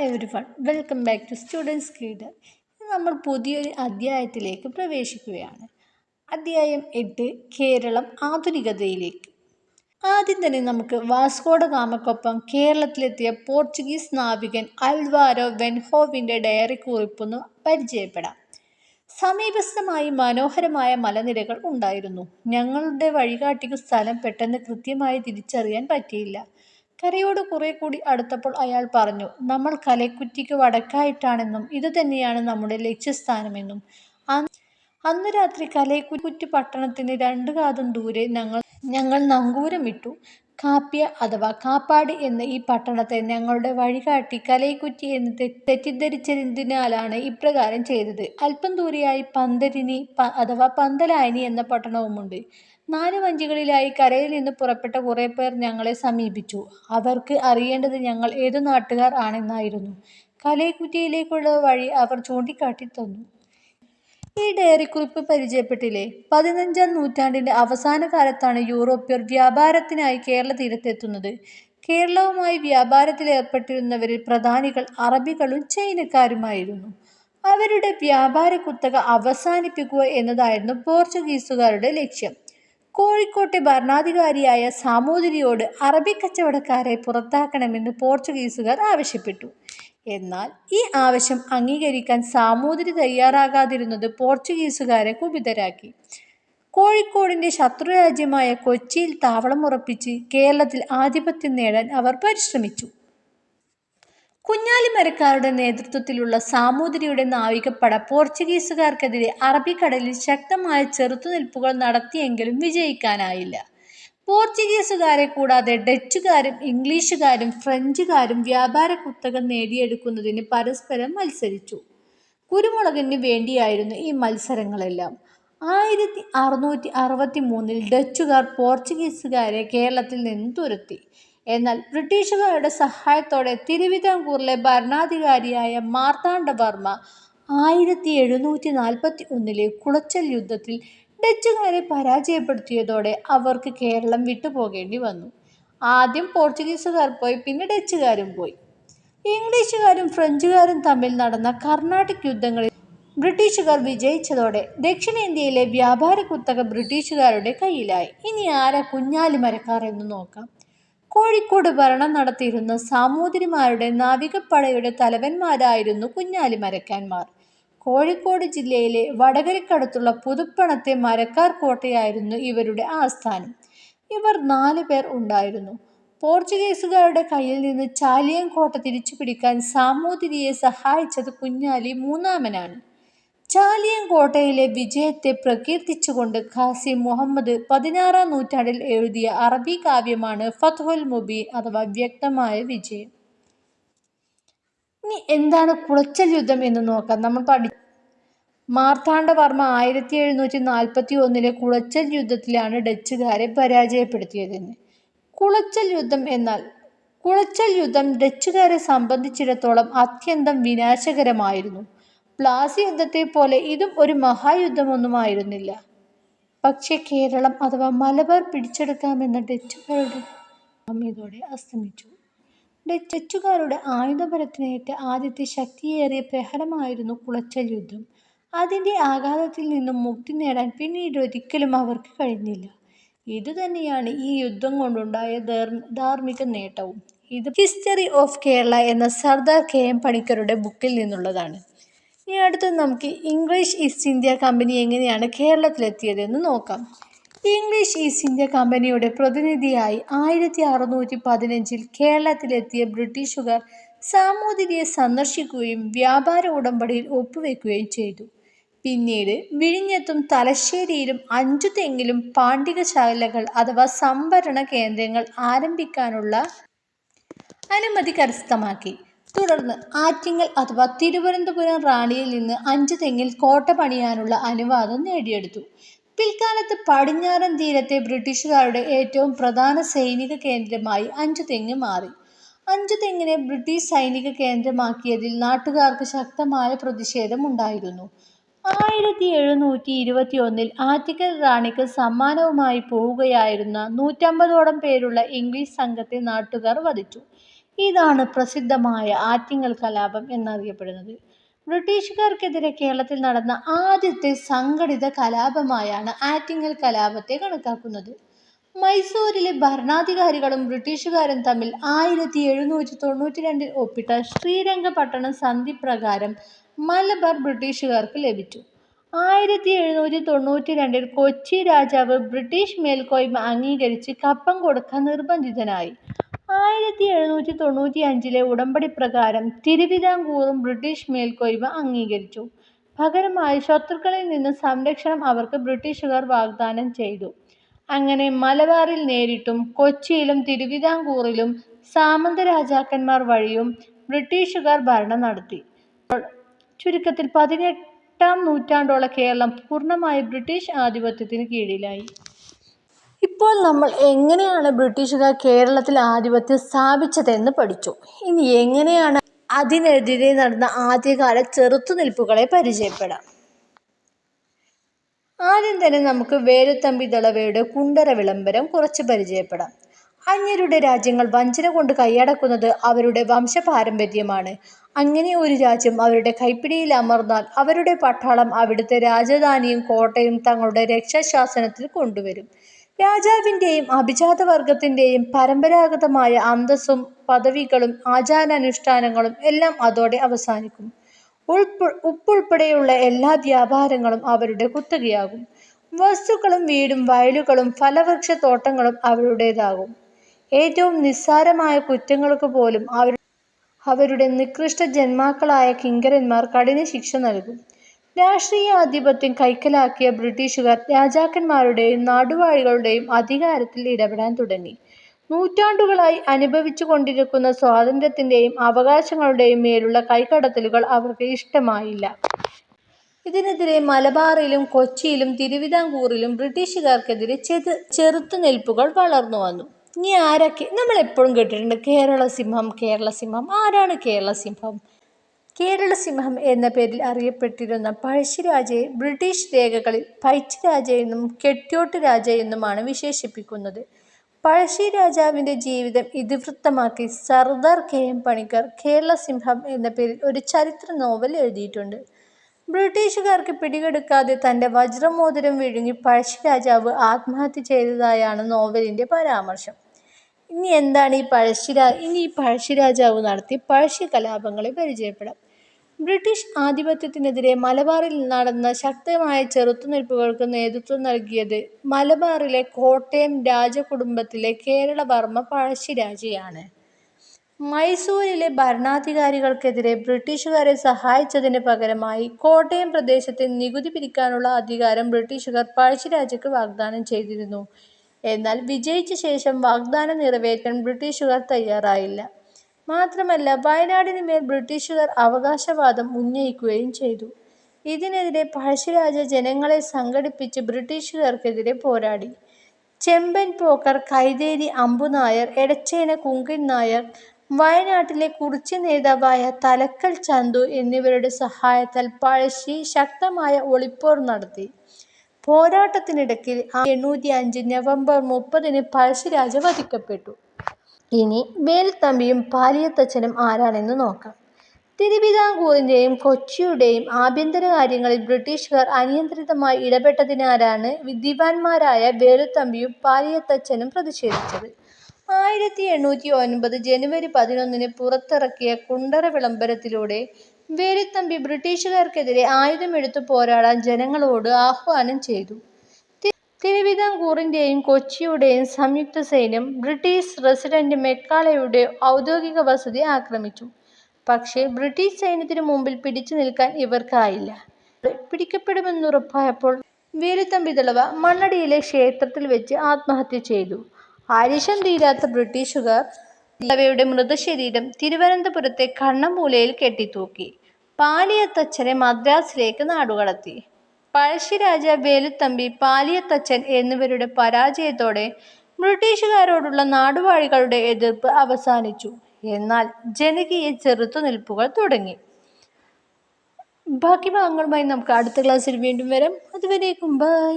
Everyone welcome back to students guide നമ്മൾ പുതിയൊരു അധ്യായത്തിലേക്ക് പ്രവേശിക്കുകയാണ്. അധ്യായം എട്ട് കേരളം ആധുനികതയിലേക്ക്. ആദ്യം തന്നെ നമുക്ക് വാസ്കോഡ ഗാമക്കൊപ്പം കേരളത്തിലെത്തിയ പോർച്ചുഗീസ് നാവികൻ അൽവാരോ വെൻഹോവിന്റെ ഡയറി കുറിപ്പൊന്ന് പരിചയപ്പെടാം. സമീപസ്ഥമായി മനോഹരമായ മലനിരകൾ ഉണ്ടായിരുന്നു. ഞങ്ങളുടെ വഴികാട്ടിക്ക് സ്ഥലം പെട്ടെന്ന് കൃത്യമായി തിരിച്ചറിയാൻ പറ്റിയില്ല. കരയോട് കുറെ കൂടി അടുത്തപ്പോൾ അയാൾ പറഞ്ഞു നമ്മൾ കലക്കുറ്റിക്ക് വടക്കായിട്ടാണെന്നും ഇതുതന്നെയാണ് നമ്മുടെ ലക്ഷ്യസ്ഥാനമെന്നും. അന്ന് രാത്രി കലയക്കുറ്റി പട്ടണത്തിന് രണ്ട് കാതം ദൂരെ ഞങ്ങൾ ഞങ്ങൾ നങ്കൂരമിട്ടു കാപ്പ്യ അഥവാ കാപ്പാട് എന്ന ഈ പട്ടണത്തെ ഞങ്ങളുടെ വഴികാട്ടി കലൈക്കുറ്റി എന്ന് തെറ്റിദ്ധരിച്ചതിനാലാണ് ഇപ്രകാരം ചെയ്തത്. അല്പം ദൂരെയായി പന്തരിനി അഥവാ പന്തലായനി എന്ന പട്ടണവുമുണ്ട്. നാല് വഞ്ചികളിലായി കരയിൽ നിന്ന് പുറപ്പെട്ട കുറേ പേർ ഞങ്ങളെ സമീപിച്ചു. അവർക്ക് അറിയേണ്ടത് ഞങ്ങൾ ഏതു നാട്ടുകാർ ആണെന്നായിരുന്നു. കലൈക്കുറ്റിയിലേക്കുള്ള വഴി അവർ ചൂണ്ടിക്കാട്ടി തന്നു. ഈ ഡയറിക്കുറിപ്പ് പരിചയപ്പെട്ടില്ലേ? പതിനഞ്ചാം നൂറ്റാണ്ടിന്റെ അവസാന കാലത്താണ് യൂറോപ്യർ വ്യാപാരത്തിനായി കേരള തീരത്തെത്തുന്നത്. കേരളവുമായി വ്യാപാരത്തിലേർപ്പെട്ടിരുന്നവരിൽ പ്രധാനികൾ അറബികളും ചൈനക്കാരുമായിരുന്നു. അവരുടെ വ്യാപാര കുത്തക അവസാനിപ്പിക്കുക എന്നതായിരുന്നു പോർച്ചുഗീസുകാരുടെ ലക്ഷ്യം. കോഴിക്കോട്ടെ ഭരണാധികാരിയായ സാമൂതിരിയോട് അറബി കച്ചവടക്കാരെ പുറത്താക്കണമെന്ന് പോർച്ചുഗീസുകാർ ആവശ്യപ്പെട്ടു. എന്നാൽ ഈ ആവശ്യം അംഗീകരിക്കാൻ സാമൂതിരി തയ്യാറാകാതിരുന്നത് പോർച്ചുഗീസുകാരെ കുപിതരാക്കി. കോഴിക്കോടിന്റെ ശത്രുരാജ്യമായ കൊച്ചിയിൽ താവളം താവളമുറപ്പിച്ച് കേരളത്തിൽ ആധിപത്യം നേടാൻ അവർ പരിശ്രമിച്ചു. കുഞ്ഞാലിമരക്കാരുടെ നേതൃത്വത്തിലുള്ള സാമൂതിരിയുടെ നാവികപ്പട പോർച്ചുഗീസുകാർക്കെതിരെ അറബിക്കടലിൽ ശക്തമായ ചെറുത്തുനിൽപ്പുകൾ നടത്തിയെങ്കിലും വിജയിക്കാനായില്ല. പോർച്ചുഗീസുകാരെ കൂടാതെ ഡച്ചുകാരും ഇംഗ്ലീഷുകാരും ഫ്രഞ്ചുകാരും വ്യാപാര കുത്തകം നേടിയെടുക്കുന്നതിന് പരസ്പരം മത്സരിച്ചു. കുരുമുളകിന് വേണ്ടിയായിരുന്നു ഈ മത്സരങ്ങളെല്ലാം. ആയിരത്തി അറുന്നൂറ്റി അറുപത്തി മൂന്നിൽ ഡച്ചുകാർ പോർച്ചുഗീസുകാരെ കേരളത്തിൽ നിന്ന് തുരത്തി. എന്നാൽ ബ്രിട്ടീഷുകാരുടെ സഹായത്തോടെ തിരുവിതാംകൂറിലെ ഭരണാധികാരിയായ മാർത്താണ്ഡവർമ്മ ആയിരത്തി എഴുന്നൂറ്റി നാൽപ്പത്തി ഒന്നിലെ കുളച്ചൽ യുദ്ധത്തിൽ ഡച്ചുകാരെ പരാജയപ്പെടുത്തിയതോടെ അവർക്ക് കേരളം വിട്ടുപോകേണ്ടി വന്നു. ആദ്യം പോർച്ചുഗീസുകാർ പോയി പിന്നെ ഡച്ചുകാരും പോയി. ഇംഗ്ലീഷുകാരും ഫ്രഞ്ചുകാരും തമ്മിൽ നടന്ന കർണാട്ടിക് യുദ്ധങ്ങളിൽ ബ്രിട്ടീഷുകാർ വിജയിച്ചതോടെ ദക്ഷിണേന്ത്യയിലെ വ്യാപാര കുത്തക ബ്രിട്ടീഷുകാരുടെ കയ്യിലായി. ഇനി ആരാ കുഞ്ഞാലിമരക്കാർ എന്ന് നോക്കാം. കോഴിക്കോട് ഭരണം നടത്തിയിരുന്ന സാമൂതിരിമാരുടെ നാവികപ്പടയുടെ തലവന്മാരായിരുന്നു കുഞ്ഞാലി മരക്കാന്മാർ. കോഴിക്കോട് ജില്ലയിലെ വടകരക്കടുത്തുള്ള പുതുപ്പണത്തെ മരക്കാർ കോട്ടയായിരുന്നു ഇവരുടെ ആസ്ഥാനം. ഇവർ നാല് പേർ ഉണ്ടായിരുന്നു. പോർച്ചുഗീസുകാരുടെ കയ്യിൽ നിന്ന് ചാലിയൻ കോട്ട തിരിച്ചു പിടിക്കാൻ സാമൂതിരിയെ സഹായിച്ചത് കുഞ്ഞാലി മൂന്നാമനാണ്. ചാലിയം കോട്ടയിലെ വിജയത്തെ പ്രകീർത്തിച്ചുകൊണ്ട് ഖാസി മുഹമ്മദ് പതിനാറാം നൂറ്റാണ്ടിൽ എഴുതിയ അറബി കാവ്യമാണ് ഫത്ഹുൽ മുബീൻ അഥവാ വ്യക്തമായ വിജയം. ഇനി എന്താണ് കുളച്ചൽ യുദ്ധം എന്ന് നോക്കാം. നമ്മൾ പഠി മാർത്താണ്ഡവർമ്മ ആയിരത്തി എഴുന്നൂറ്റി നാൽപ്പത്തി ഒന്നിലെ കുളച്ചൽ യുദ്ധത്തിലാണ് ഡച്ചുകാരെ പരാജയപ്പെടുത്തിയതെന്ന് കുളച്ചൽ യുദ്ധം എന്നാൽ കുളച്ചൽ യുദ്ധം ഡച്ചുകാരെ സംബന്ധിച്ചിടത്തോളം അത്യന്തം വിനാശകരമായിരുന്നു. പ്ലാസി യുദ്ധത്തെ പോലെ ഇതും ഒരു മഹായുദ്ധമൊന്നുമായിരുന്നില്ല. പക്ഷേ കേരളം അഥവാ മലബാർ പിടിച്ചെടുക്കാമെന്ന ഡച്ചുകാരുടെ ഇതോടെ അസ്തമിച്ചു. ഡച്ചുകാരുടെ ആയുധബലത്തിനേറ്റ ആദ്യത്തെ ശക്തിയേറിയ പ്രഹരമായിരുന്നു കുളച്ചൽ യുദ്ധം. അതിന്റെ ആഘാതത്തിൽ നിന്നും മുക്തി നേടാൻ പിന്നീട് ഒരിക്കലും അവർക്ക് കഴിഞ്ഞില്ല. ഇതുതന്നെയാണ് ഈ യുദ്ധം കൊണ്ടുണ്ടായ ധാർമ്മിക നേട്ടവും. ഇത് ഹിസ്റ്ററി ഓഫ് കേരള എന്ന സർദാർ കെ എം പണിക്കരുടെ ബുക്കിൽ നിന്നുള്ളതാണ്. ഇനി അടുത്ത് നമുക്ക് ഇംഗ്ലീഷ് ഈസ്റ്റ് ഇന്ത്യ കമ്പനി എങ്ങനെയാണ് കേരളത്തിലെത്തിയതെന്ന് നോക്കാം. ഇംഗ്ലീഷ് ഈസ്റ്റ് ഇന്ത്യ കമ്പനിയുടെ പ്രതിനിധിയായി ആയിരത്തി അറുന്നൂറ്റി പതിനഞ്ചിൽ കേരളത്തിലെത്തിയ ബ്രിട്ടീഷുകാർ സാമൂതിരിയെ സന്ദർശിക്കുകയും വ്യാപാര ഉടമ്പടിയിൽ ഒപ്പുവെക്കുകയും ചെയ്തു. പിന്നീട് വിഴിഞ്ഞത്തും തലശ്ശേരിയിലും അഞ്ചു തെങ്ങിലും പാണ്ഡികശാലകൾ അഥവാ സംഭരണ കേന്ദ്രങ്ങൾ ആരംഭിക്കാനുള്ള അനുമതി കരസ്ഥമാക്കി. തുടർന്ന് ആറ്റിങ്ങൽ അഥവാ തിരുവനന്തപുരം റാണിയിൽ നിന്ന് അഞ്ച് തെങ്ങിൽ കോട്ട പണിയാനുള്ള അനുവാദം നേടിയെടുത്തു. പിൽക്കാലത്ത് പടിഞ്ഞാറൻ തീരത്തെ ബ്രിട്ടീഷുകാരുടെ ഏറ്റവും പ്രധാന സൈനിക കേന്ദ്രമായി അഞ്ചു തെങ്ങ് മാറി. അഞ്ചു തെങ്ങിനെ ബ്രിട്ടീഷ് സൈനിക കേന്ദ്രമാക്കിയതിൽ നാട്ടുകാർക്ക് ശക്തമായ പ്രതിഷേധം ഉണ്ടായിരുന്നു. ആയിരത്തി എഴുന്നൂറ്റി ഇരുപത്തി ഒന്നിൽ ആറ്റിക്കൽ റാണിക്ക് സമ്മാനവുമായി പോവുകയായിരുന്ന നൂറ്റമ്പതോളം പേരുള്ള ഇംഗ്ലീഷ് സംഘത്തെ നാട്ടുകാർ വധിച്ചു. ഇതാണ് പ്രസിദ്ധമായ ആറ്റിങ്ങൽ കലാപം എന്നറിയപ്പെടുന്നത്. ബ്രിട്ടീഷുകാർക്കെതിരെ കേരളത്തിൽ നടന്ന ആദ്യത്തെ സംഘടിത കലാപമായാണ് ആറ്റിങ്ങൽ കലാപത്തെ കണക്കാക്കുന്നത്. മൈസൂരിലെ ഭരണാധികാരികളും ബ്രിട്ടീഷുകാരും തമ്മിൽ ആയിരത്തി എഴുന്നൂറ്റി തൊണ്ണൂറ്റി രണ്ടിൽ ഒപ്പിട്ട ശ്രീരംഗപട്ടണം സന്ധി പ്രകാരം മലബാർ ബ്രിട്ടീഷുകാർക്ക് ലഭിച്ചു. ആയിരത്തി എഴുന്നൂറ്റി തൊണ്ണൂറ്റി രണ്ടിൽ കൊച്ചി രാജാവ് ബ്രിട്ടീഷ് മേൽക്കോയ്മ അംഗീകരിച്ച് കപ്പം കൊടുക്കാൻ നിർബന്ധിതനായി. ആയിരത്തി എഴുന്നൂറ്റി തൊണ്ണൂറ്റി അഞ്ചിലെ ഉടമ്പടി പ്രകാരം തിരുവിതാംകൂറും ബ്രിട്ടീഷ് മേൽക്കോയ്മ അംഗീകരിച്ചു. പകരമായി ശത്രുക്കളിൽ നിന്ന് സംരക്ഷണം അവർക്ക് ബ്രിട്ടീഷുകാർ വാഗ്ദാനം ചെയ്തു. അങ്ങനെ മലബാറിൽ നേരിട്ടും കൊച്ചിയിലും തിരുവിതാംകൂറിലും സാമന്ത രാജാക്കന്മാർ വഴിയും ബ്രിട്ടീഷുകാർ ഭരണം നടത്തി. ചുരുക്കത്തിൽ പതിനെട്ടാം നൂറ്റാണ്ടോളം കേരളം പൂർണമായി ബ്രിട്ടീഷ് ആധിപത്യത്തിന് കീഴിലായി. ഇപ്പോൾ നമ്മൾ എങ്ങനെയാണ് ബ്രിട്ടീഷുകാർ കേരളത്തിൽ ആധിപത്യം സ്ഥാപിച്ചതെന്ന് പഠിച്ചു. ഇനി എങ്ങനെയാണ് അതിനെതിരെ നടന്ന ആദ്യകാല ചെറുത്തുനിൽപ്പുകളെ പരിചയപ്പെടാം. ആദ്യം തന്നെ നമുക്ക് വേലുത്തമ്പി ദളവയുടെ കുണ്ടര വിളംബരം കുറച്ച് പരിചയപ്പെടാം. അന്യരുടെ രാജ്യങ്ങൾ വഞ്ചന കൊണ്ട് കൈയടക്കുന്നത് അവരുടെ വംശപാരമ്പര്യമാണ്. അങ്ങനെ ഒരു രാജ്യം അവരുടെ കൈപ്പിടിയിൽ അമർന്നാൽ അവരുടെ പട്ടാളം അവിടുത്തെ രാജധാനിയും കോട്ടയും തങ്ങളുടെ രക്ഷാശാസനത്തിൽ കൊണ്ടുവരും. രാജാവിന്റെയും അഭിജാതവർഗത്തിന്റെയും പരമ്പരാഗതമായ അന്തസ്സും പദവികളും ആചാരാനുഷ്ഠാനങ്ങളും എല്ലാം അതോടെ അവസാനിക്കും. ഉൾപ്പെ ഉപ്പുൾപ്പെടെയുള്ള എല്ലാ വ്യാപാരങ്ങളും അവരുടെ കുത്തകയാകും. വസ്തുക്കളും വീടും വയലുകളും ഫലവൃക്ഷത്തോട്ടങ്ങളും അവരുടേതാകും. ഏറ്റവും നിസ്സാരമായ കുറ്റങ്ങൾക്ക് പോലും അവരുടെ നികൃഷ്ട ജന്മാക്കളായ കിങ്കരന്മാർ കഠിന ശിക്ഷ നൽകും. രാഷ്ട്രീയ ആധിപത്യം കൈക്കലാക്കിയ ബ്രിട്ടീഷുകാർ രാജാക്കന്മാരുടെയും നാടുവാഴികളുടെയും അധികാരത്തിൽ ഇടപെടാൻ തുടങ്ങി. നൂറ്റാണ്ടുകളായി അനുഭവിച്ചു കൊണ്ടിരിക്കുന്ന സ്വാതന്ത്ര്യത്തിന്റെയും അവകാശങ്ങളുടെയും മേലുള്ള കൈകടത്തലുകൾ അവർക്ക് ഇഷ്ടമായില്ല. ഇതിനെതിരെ മലബാറിലും കൊച്ചിയിലും തിരുവിതാംകൂറിലും ബ്രിട്ടീഷുകാർക്കെതിരെ ചെറു ചെറുത്തുനിൽപ്പുകൾ വളർന്നു വന്നു. ഇനി ആരൊക്കെ? നമ്മൾ എപ്പോഴും കേട്ടിട്ടുണ്ട് കേരള സിംഹം കേരള സിംഹം ആരാണ് കേരള സിംഹം കേരള സിംഹം എന്ന പേരിൽ അറിയപ്പെട്ടിരുന്ന പഴശ്ശിരാജയെ ബ്രിട്ടീഷ് രേഖകളിൽ പൈച്ചിരാജ എന്നും കെട്ടിയോട്ട് രാജ എന്നുമാണ് വിശേഷിപ്പിക്കുന്നത്. പഴശ്ശി രാജാവിന്റെ ജീവിതം ഇതിവൃത്തമാക്കി സർദാർ കെ എം പണിക്കർ കേരള സിംഹം എന്ന പേരിൽ ഒരു ചരിത്ര നോവൽ എഴുതിയിട്ടുണ്ട്. ബ്രിട്ടീഷുകാർക്ക് പിടികെടുക്കാതെ തന്റെ വജ്രമോതിരം വിഴുങ്ങി പഴശ്ശി രാജാവ് ആത്മഹത്യ ചെയ്തതായാണ് നോവലിന്റെ പരാമർശം. ഇനി എന്താണ് ഈ പഴശ്ശിരാ ഇനി ഈ പഴശ്ശിരാജാവ് നടത്തി പഴശ്ശി കലാപങ്ങളെ പരിചയപ്പെടാം. ബ്രിട്ടീഷ് ആധിപത്യത്തിനെതിരെ മലബാറിൽ നടന്ന ശക്തമായ ചെറുത്തുനിൽപ്പുകൾക്ക് നേതൃത്വം നൽകിയത് മലബാറിലെ കോട്ടയം രാജകുടുംബത്തിലെ കേരളവർമ്മ പഴശ്ശിരാജയാണ് മൈസൂരിലെ ഭരണാധികാരികൾക്കെതിരെ ബ്രിട്ടീഷുകാരെ സഹായിച്ചതിന് പകരമായി കോട്ടയം പ്രദേശത്തെ നികുതി പിരിക്കാനുള്ള അധികാരം ബ്രിട്ടീഷുകാർ പഴശ്ശിരാജയ്ക്ക് വാഗ്ദാനം ചെയ്തിരുന്നു. എന്നാൽ വിജയിച്ച ശേഷം വാഗ്ദാനം നിറവേറ്റാൻ ബ്രിട്ടീഷുകാർ തയ്യാറായില്ല. മാത്രമല്ല വയനാടിന് മേൽ ബ്രിട്ടീഷുകാർ അവകാശവാദം ഉന്നയിക്കുകയും ചെയ്തു. ഇതിനെതിരെ പഴശ്ശിരാജ ജനങ്ങളെ സംഘടിപ്പിച്ച് ബ്രിട്ടീഷുകാർക്കെതിരെ പോരാടി. ചെമ്പൻ പോക്കർ കൈതേരി അമ്പുനായർ എടച്ചേന കുങ്കിൻ നായർ വയനാട്ടിലെ കുറിച്ചി നേതാവായ തലക്കൽ ചന്തു എന്നിവരുടെ സഹായത്താൽ പഴശ്ശി ശക്തമായ ഒളിപ്പോർ നടത്തി. പോരാട്ടത്തിനിടയ്ക്ക് എണ്ണൂറ്റി അഞ്ച് നവംബർ മുപ്പതിന് പഴശ്ശിരാജ വധിക്കപ്പെട്ടു. ഇനി വേൽത്തമ്പിയും പാലിയത്തച്ഛനും ആരാണെന്ന് നോക്കാം. തിരുവിതാംകൂറിന്റെയും കൊച്ചിയുടെയും ആഭ്യന്തര കാര്യങ്ങളിൽ ബ്രിട്ടീഷുകാർ അനിയന്ത്രിതമായി ഇടപെട്ടതിനാലാണ് ദിവാന്മാരായ വേലുത്തമ്പിയും പാലിയത്തച്ഛനും പ്രതിഷേധിച്ചത്. ആയിരത്തി എണ്ണൂറ്റി ഒൻപത് ജനുവരി പതിനൊന്നിന് പുറത്തിറക്കിയ കുണ്ടറ വിളംബരത്തിലൂടെ വേലുത്തമ്പി ബ്രിട്ടീഷുകാർക്കെതിരെ ആയുധമെടുത്തു പോരാടാൻ ജനങ്ങളോട് ആഹ്വാനം ചെയ്തു. തിരുവിതാംകൂറിന്റെയും കൊച്ചിയുടെയും സംയുക്ത സൈന്യം ബ്രിട്ടീഷ് റെസിഡന്റ് മെക്കാളയുടെ ഔദ്യോഗിക വസതി ആക്രമിച്ചു. പക്ഷേ ബ്രിട്ടീഷ് സൈന്യത്തിനു മുമ്പിൽ പിടിച്ചു നിൽക്കാൻ ഇവർക്കായില്ല. പിടിക്കപ്പെടുമെന്നുറപ്പായപ്പോൾ വേലുത്തമ്പി ദളവ മണ്ണടിയിലെ ക്ഷേത്രത്തിൽ വെച്ച് ആത്മഹത്യ ചെയ്തു. ആരിഷം തീരാത്ത ബ്രിട്ടീഷുകാർ ദളവയുടെ മൃതശരീരം തിരുവനന്തപുരത്തെ കണ്ണമൂലയിൽ കെട്ടിത്തൂക്കി. പാലിയത്തച്ഛനെ മദ്രാസിലേക്ക് നാടുകടത്തി. പഴശ്ശിരാജ വേലുത്തമ്പി പാലിയത്തച്ഛൻ എന്നിവരുടെ പരാജയത്തോടെ ബ്രിട്ടീഷുകാരോടുള്ള നാടുവാഴികളുടെ എതിർപ്പ് അവസാനിച്ചു. എന്നാൽ ജനകീയ ചെറുത്തുനിൽപ്പുകൾ തുടങ്ങി. ബാക്കി ഭാഗങ്ങളുമായി നമുക്ക് അടുത്ത ക്ലാസ്സിൽ വീണ്ടും വരാം. അതുവരേക്കും ബൈ.